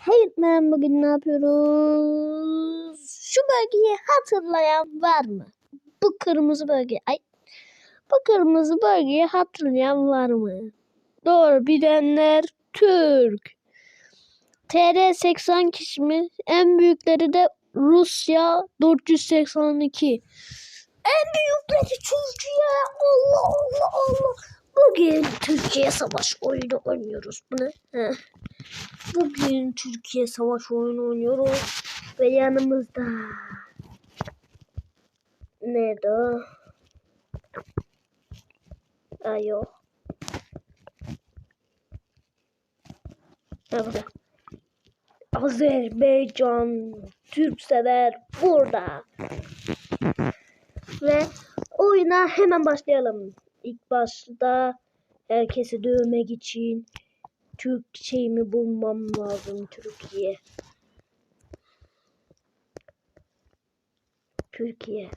Hey ben bugün ne yapıyoruz? Şu bölgeyi hatırlayan var mı? Bu kırmızı bölge. Ay. Bu kırmızı bölgeyi hatırlayan var mı? Doğru bilenler Türk. TR 80 kişi mi? En büyükleri de Rusya 482. En büyükleri Türkiye. Allah Allah Allah. Bugün Türkiye savaş oyunu oynuyoruz. Bu ne? Heh. Bugün Türkiye savaş oyunu oynuyoruz. Ve yanımızda Nerede? Ay yok. Burada. Azerbaycan Türk sever burada. Ve oyuna hemen başlayalım. İlk başta herkesi dövmek için Türk şeyimi bulmam lazım Türkiye. Türkiye.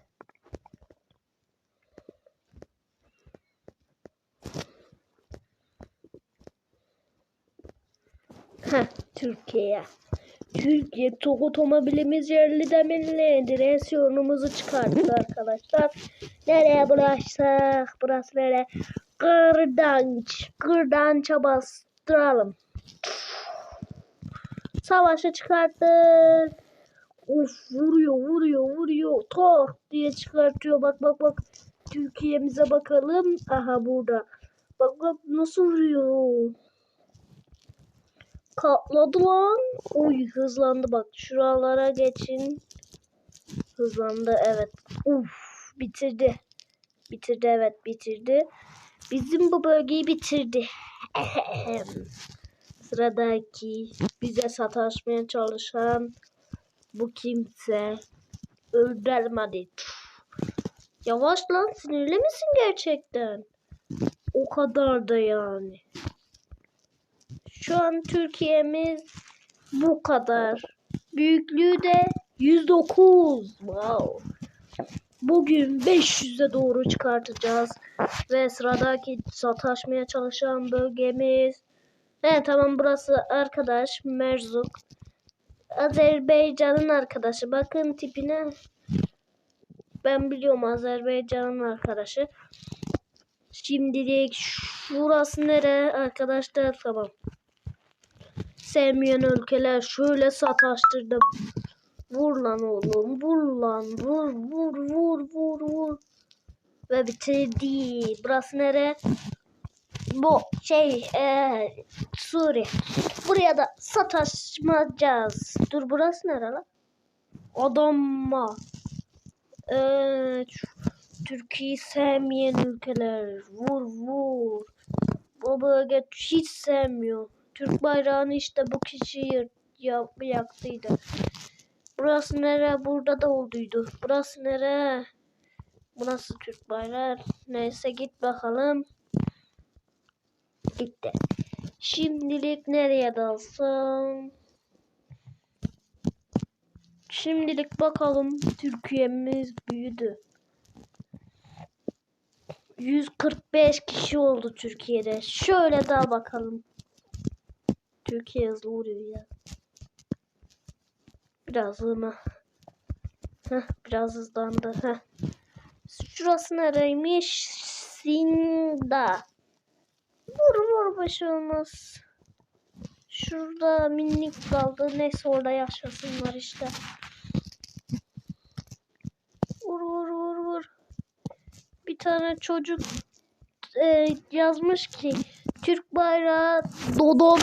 Heh, Türkiye. Türkiye otomobilimiz yerli demirli direksiyonumuzu çıkarttık arkadaşlar. Nereye bulaşsak? Burası nere? Kırdanç. Kırdança bastıralım. Savaşa çıkarttık. Of vuruyor vuruyor vuruyor. Tok diye çıkartıyor. Bak bak bak. Türkiye'mize bakalım. Aha burada. Bak bak nasıl vuruyor. Katladı lan. Oy hızlandı bak. Şuralara geçin. Hızlandı evet. Uf bitirdi. Bitirdi evet bitirdi. Bizim bu bölgeyi bitirdi. Sıradaki bize sataşmaya çalışan bu kimse. Öldürelim hadi. Yavaş lan sinirli misin gerçekten? O kadar da yani. Şu an Türkiye'miz bu kadar. Büyüklüğü de 109. Wow. Bugün 500'e doğru çıkartacağız. Ve sıradaki sataşmaya çalışan bölgemiz. He tamam burası arkadaş Merzuk. Azerbaycan'ın arkadaşı. Bakın tipine. Ben biliyorum Azerbaycan'ın arkadaşı. Şimdilik şurası nere arkadaşlar tamam. Sevmeyen ülkeler şöyle sataştırdım. Vur lan oğlum vur lan vur vur vur vur vur. Ve bitirdi. Burası nere? Bu şey ee, Suriye. Buraya da sataşmayacağız. Dur burası nere lan? Adamma. Evet. Türkiye'yi sevmeyen ülkeler. Vur vur. Bu bölge hiç sevmiyor. Türk bayrağını işte bu kişi ya, yaktıydı. Burası nere? Burada da olduydu. Burası nere? Burası Türk bayrağı. Neyse git bakalım. Gitti. Şimdilik nereye dalsam? Şimdilik bakalım Türkiye'miz büyüdü. 145 kişi oldu Türkiye'de. Şöyle daha bakalım. Türkiye hızlı vuruyor ya. Biraz hızlı. Heh, biraz hızlandı. Heh. Şurası nereymiş? Sinda. Vur vur baş olmaz. Şurada minik kaldı. Neyse orada yaşasınlar işte. Vur vur vur vur. Bir tane çocuk e, yazmış ki Türk bayrağı Dodom.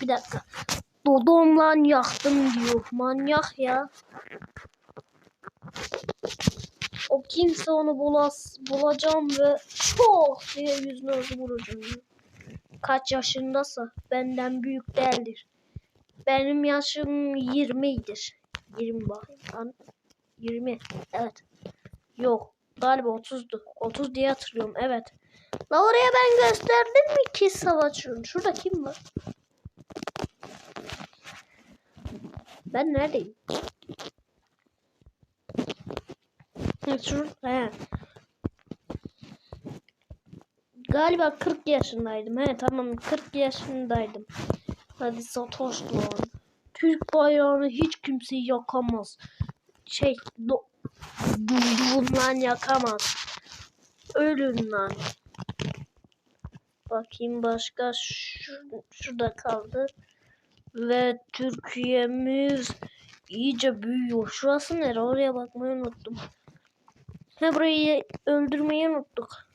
Bir dakika. Dodom lan yaktım diyor. Manyak ya. O kimse onu bulas, bulacağım ve çok diye yüzüne vuracağım. Kaç yaşındasa benden büyük değildir. Benim yaşım 20'dir. 20 bakayım. 20. Evet. Yok. Galiba 30'du. 30 diye hatırlıyorum. Evet. La oraya ben gösterdim mi ki savaşıyorum? Şurada kim var? Ben neredeyim? Şur he. Galiba 40 yaşındaydım. He tamam 40 yaşındaydım. Hadi Satoş lan. Türk bayrağını hiç kimse yakamaz. Şey, do, bundan yakamaz. Ölün lan. Bakayım başka şu, şurada kaldı. Ve Türkiye'miz iyice büyüyor. Şurası nere? Oraya bakmayı unuttum. He burayı öldürmeyi unuttuk.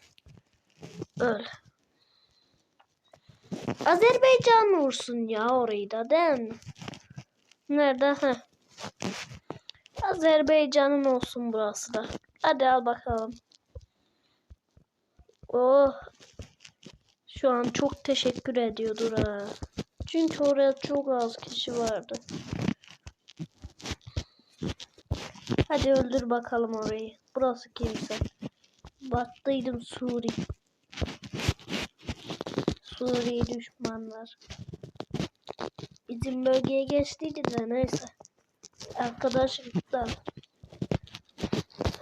Öl. Azerbaycan vursun ya orayı da değil mi? Nerede? Heh. Azerbaycan'ın olsun burası da. Hadi al bakalım. Oh. Şu an çok teşekkür ediyordur ha. Çünkü oraya çok az kişi vardı. Hadi öldür bakalım orayı. Burası kimse. Battıydım Suri. Suriye düşmanlar. Bizim bölgeye geçtiydi de neyse. Arkadaşlıktan.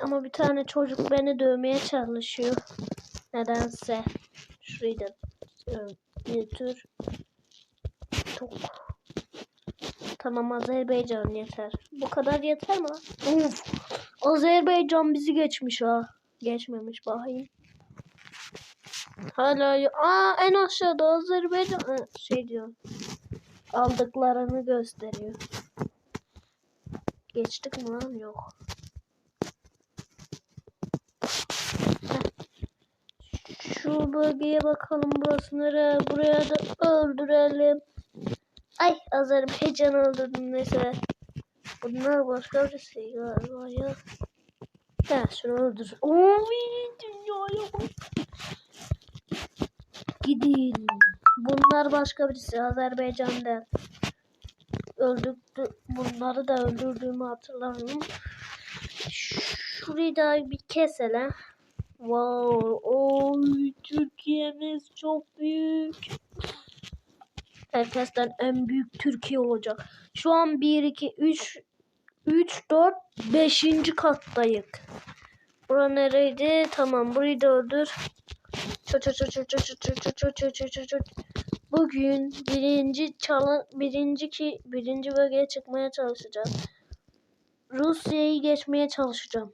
Ama bir tane çocuk beni dövmeye çalışıyor. Nedense. Şurayı da götür. Çok. Tamam Azerbaycan yeter. Bu kadar yeter mi? Uf. Azerbaycan bizi geçmiş ha. Geçmemiş bakayım. Hala aa en aşağıda Azerbaycan Ha, şey diyor. Aldıklarını gösteriyor. Geçtik mi lan? Yok. Şu bölgeye bakalım burası nere? Buraya da öldürelim. Ay Azerbaycan öldürdüm neyse. Bunlar başka bir şey galiba ya. Ha şunu öldür. Oy dünyaya bak. Gidin. Bunlar başka birisi Azerbaycan'da. Öldürdü. Bunları da öldürdüğümü hatırlamıyorum. Şurayı da bir keselim. Wow. Oy Türkiye'miz çok büyük. Herkesten en büyük Türkiye olacak. Şu an 1, 2, 3, 3, 4, 5. kattayız. Bura nereydi? Tamam burayı da öldür. Çö çö çö çö çö çö çö çö çö çö. Bugün birinci çalın birinci ki birinci bölgeye çıkmaya çalışacağız. Rusya'yı geçmeye çalışacağım.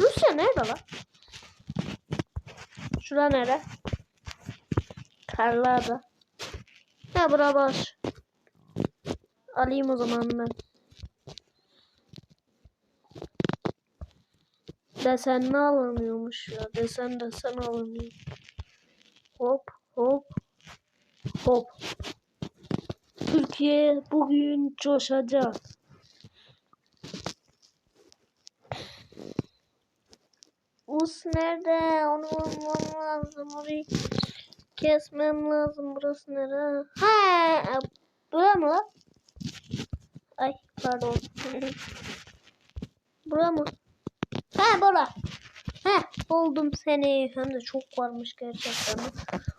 Rusya nerede lan? Şura nere? Karlarda. Ha bura boş. Alayım o zaman ben. Desen ne alınıyormuş ya? Desen desen alınıyor. Hop hop hop. Türkiye bugün coşacak. Us nerede? Onu bulmam lazım. Orayı kesmem lazım. Burası nere? Ha, bura mı lan? Ay pardon. bura mı? Ha bura. Ha buldum seni. Hem de çok varmış gerçekten.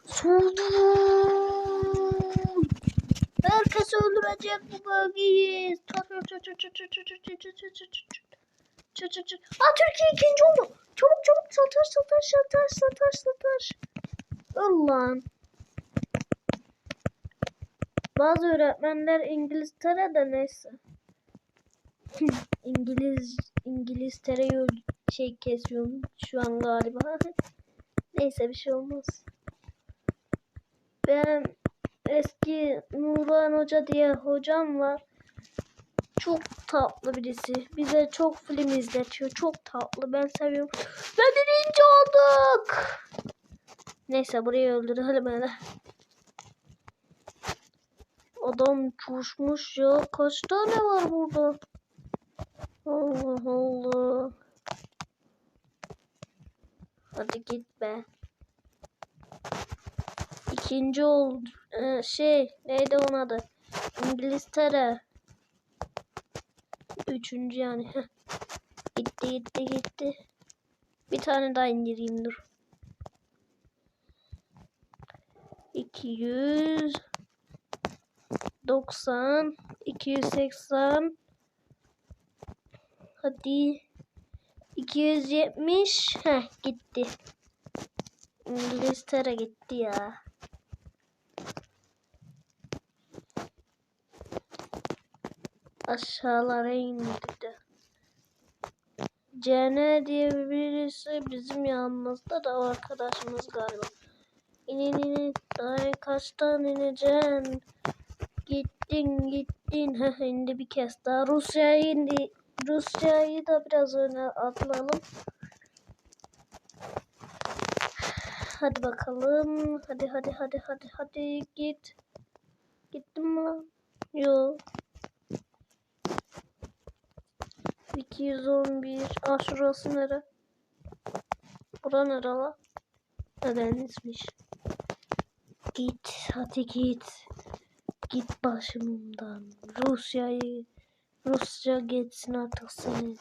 Sultan. Herkes öldürecek bu bölgeyi. Aa Türkiye ikinci oldu. Çabuk çabuk sataş sataş sataş sataş sataş. Allah'ım. Bazı öğretmenler İngiltere'de neyse. İngiliz İngiltere'yi şey kesiyorum şu an galiba. neyse bir şey olmaz. Ben eski Nurhan Hoca diye hocam var. Çok tatlı birisi. Bize çok film izletiyor. Çok tatlı. Ben seviyorum. Ve birinci olduk. Neyse burayı öldürelim hele. Adam coşmuş ya. Kaç tane var burada? Allah Allah. Hadi git be. İkinci oldu. Ee, şey neydi onun adı? İngiltere. Üçüncü yani. Gitti gitti gitti. Bir tane daha indireyim dur. 200 90 280 Hadi 270 Heh gitti. İngiltere gitti ya. aşağılara indirdi. CN diye birisi bizim yanımızda da arkadaşımız galiba. İn in in. Ay kaçtan ineceksin? Gittin gittin. Heh, indi bir kez daha. Rusya'ya indi. Rusya'yı da biraz öne atlayalım. Hadi bakalım. Hadi hadi hadi hadi hadi git. Gittin mi lan? Yok. 211. Aa şurası nere? Bura nere lan? Ha denizmiş. Git hadi git. Git başımdan. Rusya'yı Rusya geçsin artık seni.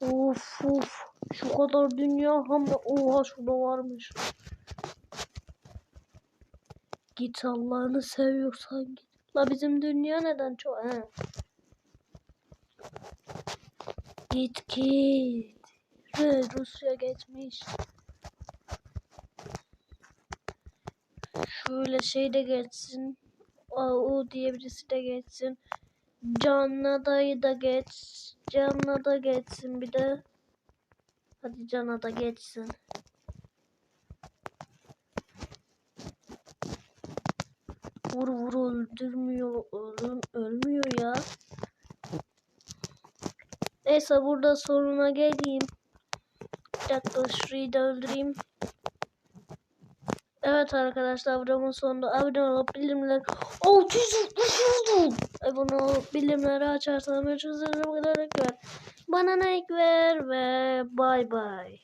Of of. Şu kadar dünya hem oha şurada varmış. Git Allah'ını seviyorsan git. La bizim dünya neden çok he? Git git. Rusya geçmiş. Şöyle şey de geçsin. O diye birisi de geçsin. Canla dayı da geç. Canla da geçsin bir de. Hadi Can'a da geçsin. Vur vur öldürmüyor. Ölüm, ölmüyor ya. Neyse burada sonuna geleyim. Bir dakika şurayı da öldüreyim. Evet arkadaşlar videomun sonunda abone olup bildirimleri 600 oldum. Abone olup bildirimleri açarsanız 300 lira Bana like ver ve bay bay.